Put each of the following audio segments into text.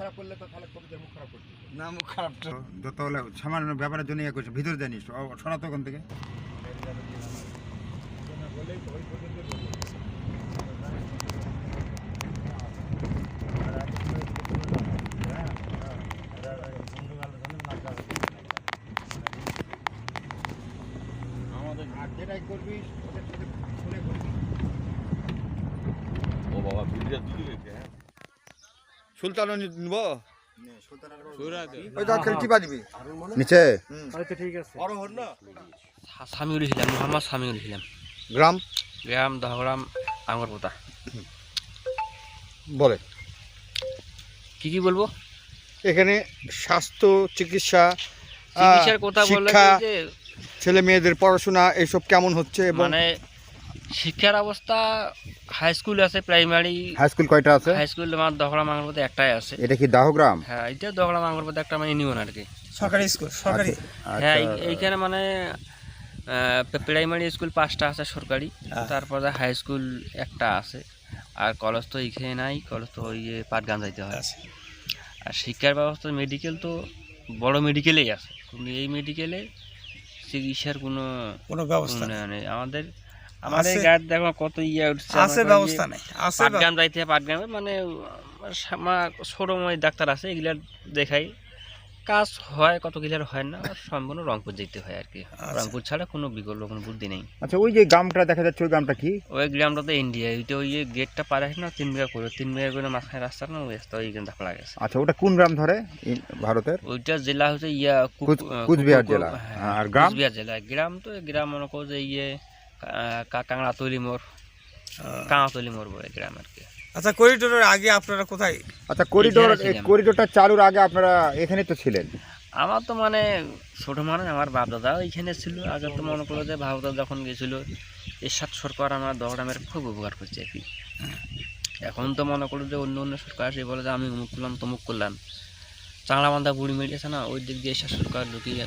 খারাপ করলে তো তাহলে মুখ খারাপ করতে না মুখ খারাপ তো। যত হলে সামান্য ব্যাপারের জন্য ইয়ে করছে ভিতরে জানিস সরাতো ওখান থেকে। যেটাই করবি ওদের সাথে শুনে করবি। ও বাবা ভিডিও রেখে হ্যাঁ। সুলতান নিব? ওই ওই তো আজকাল কি নিচে সামিউল ইসলাম মোহাম্মদ সামিউল ইসলাম। গ্রাম? গ্রাম দহগ্রাম আঙ্গরপোতা। বলে। কি কি বলব? এখানে স্বাস্থ্য চিকিৎসা চিকিৎসার কথা যে ছেলে মেয়েদের পড়াশোনা এইসব কেমন হচ্ছে এবং মানে শিক্ষার অবস্থা হাই স্কুল আছে প্রাইমারি হাই স্কুল কয়টা আছে? হাই স্কুল আমার দহগ্রাম আঙ্গরপোতা একটাই আছে। এটা কি দাহগ্রাম? হ্যাঁ এটা দহগ্রাম আঙ্গরপোতা একটা মানে ইউনিয়ন আর কি সরকারি। স্কুল সরকারি হ্যাঁ আচ্ছা এইখানে মানে প্রাইমারি স্কুল পাঁচটা আছে সরকারি তারপরে হাই স্কুল একটা আছে। আর কলেজ তো এইখানে নাই কলেজ তো ওই পাটগান যাইতে হয়। আচ্ছা। আর শিক্ষার ব্যবস্থা মেডিকেল তো বড় মেডিকেলেই আছে। কিন্তু এই মেডিকেলে চিকিৎসার কোনো কোনো ব্যবস্থা নেই। আমাদের গায়ে দেখো কত ইয়ে উঠছে আছে আমার ব্যবস্থা ওই নেই আছে পাটগ্রাম যাইতে পাটগ্রামে মানে ছোটময় ডাক্তার আছে এগুলার দেখাই। কাজ হয় কত কিলার হয় না সম্পূর্ণ রংপুর যেতে হয় আর কি। আচ্ছা। রংপুর ছাড়া কোনো বিকল্প কোনো বুদ্ধি নেই। আচ্ছা ওই যে গ্রামটা দেখা যাচ্ছে ওই গ্রামটা কি? ওই গ্রামটা তো ইন্ডিয়া ওইটা ওই গেটটা পার আসে না তিন বিঘা করে তিন বিঘা করে মাঝখানে রাস্তা না ওই রাস্তা ওইখানে দেখা গেছে আচ্ছা ওটা কোন গ্রাম ধরে ভারতের? ওইটা জেলা হচ্ছে ইয়া কুচবিহার জেলা। আর গ্রাম? কুচবিহার জেলা। গ্রাম তো গ্রাম মনে করো যে ইয়ে কাংড়াতলি মোড়। কাঁড়াতলি মোড় বলে গ্রাম আর কি। আচ্ছা করিডোরের আগে আপনারা কোথায়? আচ্ছা করিডোর করিডোরটা চালুর আগে আপনারা এখানে তো ছিলেন। আমার তো মানে ছোট মানে আমার বাপ দাদা ওইখানে ছিল। আগে তো মনে করল যে বাপ দাদা যখন গেছিল এরশাদ সরকার আমার দহগ্রামের খুব উপকার করছে আর কি। এখন তো মনে করল যে অন্য অন্য সরকার আসে বলে যে আমি অমুক করলাম তমুক করলাম। চাংলা বান্ধা বুড়ি মেরিয়েছে না ওই দিক দিয়ে এরশাদ সরকার ঢুকিয়ে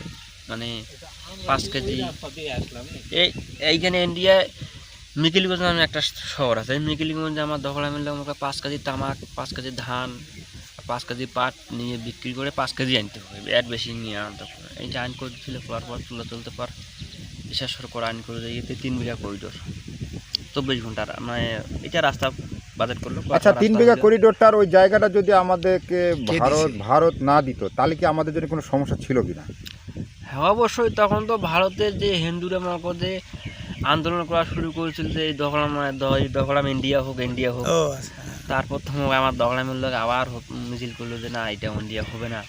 মানে পাঁচ কেজি। এই এইখানে ইন্ডিয়ায় মিকিলগঞ্জ নামে একটা শহর আছে। মিকিলগঞ্জে আমার দহগ্রামের লোক আমাকে পাঁচ কেজি তামাক পাঁচ কেজি ধান পাঁচ কেজি পাট নিয়ে বিক্রি করে পাঁচ কেজি আনতে হবে। এর বেশি নিয়ে আনতে হবে এই যে আইন করে দিচ্ছিল পর পর তুলে তুলতে পার। বিশেষ করে আইন করে দিয়ে এতে তিন বিঘা করিডোর চব্বিশ ঘণ্টার মানে এটা রাস্তা বাজেট করল। আচ্ছা তিন বিঘা করিডোরটার ওই জায়গাটা যদি আমাদেরকে ভারত ভারত না দিত তাহলে কি আমাদের জন্য কোনো সমস্যা ছিল কিনা? হ্যাঁ অবশ্যই। তখন তো ভারতের যে হিন্দুরা মনে করো আন্দোলন করা শুরু করেছিল যে এই দখলাম এই দখলাম ইন্ডিয়া হোক ইন্ডিয়া হোক। আচ্ছা। তারপর তো আমার দখলামের লোক আবার মিছিল করল যে না এটা ইন্ডিয়া হবে না।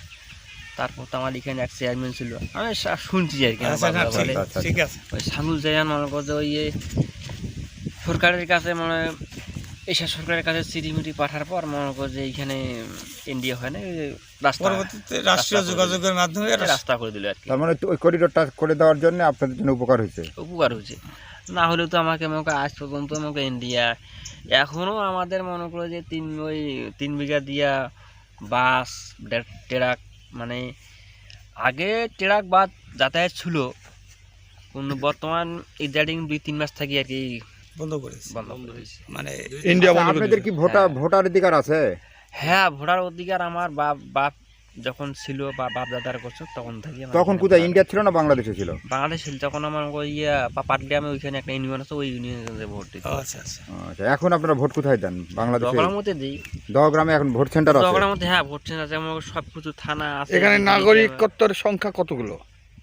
তারপর তো আমার এখানে এক চেয়ারম্যান ছিল। আমি শুনছি আর কি আচ্ছা। আচ্ছা, ওই সানুল জায়ান মনে করছে ওই সরকারের কাছে মানে এইসব সরকারের কাছে চিঠিমিটি পাঠার পর মনে করো যে এইখানে ইন্ডিয়া হয় না এই রাস্তা পরবর্তীতে রাষ্ট্রীয় যোগাযোগের মাধ্যমে রাস্তা করে দিল আর কি। তার মানে ওই করিডোরটা করে দেওয়ার জন্য আপনাদের জন্য উপকার হয়েছে। উপকার হয়েছে। না হলেও তো আমাকে মনে করো আজ পর্যন্ত আমাকে ইন্ডিয়া এখনও আমাদের মনে করো যে তিন ওই তিন বিঘা দিয়া বাস ট্রাক মানে আগে ট্রাক বাদ যাতায়াত ছিল কিন্তু বর্তমান ইদারিং দুই তিন মাস থাকি আর কি বন্ধ করেছে। মানে ইন্ডিয়া আচ্ছা, বন্ধ আপনাদের কি ভোটার ভোটার অধিকার আছে? হ্যাঁ ভোটার অধিকার আমার বাপ বাপ যখন ছিল বা বাপ দাদার করছ তখন থেকে তখন কোথায়? ইন্ডিয়া ছিল না বাংলাদেশে ছিল? বাংলাদেশ ছিল তখন আমার ওই পাটগ্রামে ওইখানে একটা ইউনিয়ন আছে ওই ইউনিয়নে ভোট দিতে। আচ্ছা আচ্ছা। আচ্ছা এখন আপনারা ভোট কোথায় দেন? বাংলাদেশে? দিই। দহগ্রামে এখন ভোট সেন্টার আছে? হ্যাঁ ভোট সেন্টার যেমন সব কিছু থানা আছে এখানে নাগরিকত্বের সংখ্যা কতগুলো?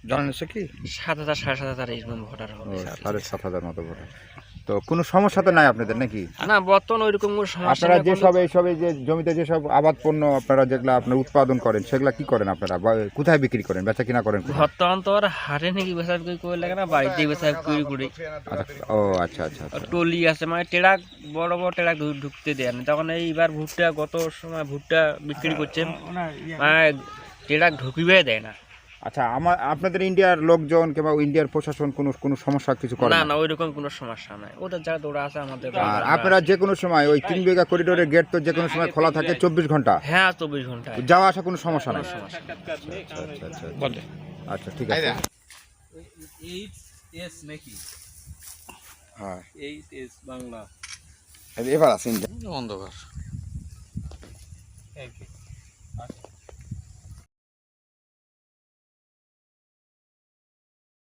জানেন কি? সাত হাজার সাড়ে সাত হাজার ভোটার হবে। সাড়ে সাত হাজার মতো ভোটার। তো কোনো সমস্যা তো নাই আপনাদের নাকি? না বর্তমান ওইরকম কোনো সমস্যা আপনারা যেসব এইসব যে জমিতে যেসব আবাদ পণ্য আপনারা যেগুলো আপনারা উৎপাদন করেন সেগুলা কি করেন আপনারা? কোথায় বিক্রি করেন বেচা কিনা করেন? বর্তমান তো আর হাটে নাকি বেসা বিক্রি করে লাগে না বাড়িতে বেসা বিক্রি করে। আচ্ছা, ও আচ্ছা আচ্ছা আচ্ছা। টলি আছে মানে ট্রাক বড় বড় ট্রাক ঢুকতে দেয় না। তখন এইবার ভুট্টা গত সময় ভুট্টা বিক্রি করছে মানে ট্রাক ঢুকিবে দেয় না। আচ্ছা আমার আপনাদের ইন্ডিয়ার লোকজন কিংবা ইন্ডিয়ার প্রশাসন কোনো কোনো সমস্যা কিছু করে না না? ওইরকম কোনো সমস্যা নাই। ওদের যারা দৌড়া আছে আমাদের আর আপনারা যে কোনো সময় ওই তিন বিঘা করিডোরের গেট তো যে কোনো সময় খোলা থাকে চব্বিশ ঘণ্টা? হ্যাঁ চব্বিশ ঘণ্টা যাওয়া আসা কোনো সমস্যা নেই। আচ্ছা আচ্ছা আচ্ছা বলে আচ্ছা ঠিক আছে। নাকি? হ্যাঁ। বাংলা। এবার আসেন। অন্ধকার। আচ্ছা